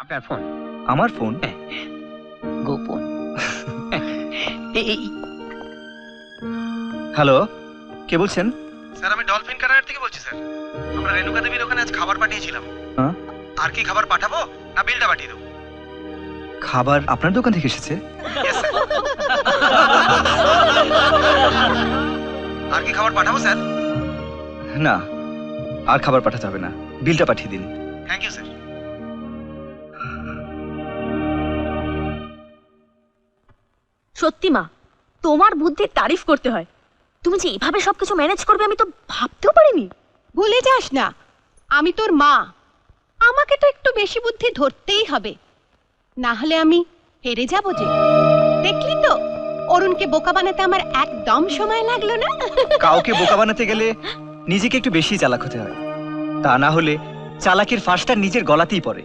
আপনার ফোন। আমার ফোন? গোপন। এই- এই- হ্যালো কে বলছেন? স্যার আমি ডলফিন কানার থেকে বলছি স্যার। আমরা রেণুকা দেবীর ওখানে আজ খাবার পাঠিয়েছিলাম। হ্যাঁ? আর কি খাবার পাঠাবো? না বিলটা পাঠিয়ে দেবো। খাবার আপনার দোকান থেকে এসেছে? আর কি খাবার পাঠাবো স্যার? না আর খাবার পাঠাতে হবে না। বিলটা পাঠিয়ে দিন। সত্যি মা তোমার বুদ্ধির তারিফ করতে হয়। তুমি যে এভাবে সবকিছু ম্যানেজ করবে আমি তো ভাবতেও পারিনি। ভুলে যাস না আমি তোর মা। আমাকে তো একটু বেশি বুদ্ধি ধরতেই হবে। না হলে আমি হেরে যাব যে। দেখলি তো অরুণকে বোকা বানাতে আমার একদম সময় লাগল না। কাউকে বোকা বানাতে গেলে নিজেকে একটু বেশি চালাক হতে হয়। তা না হলে চালাকের ফাঁসটা নিজের গলাতেই পড়ে।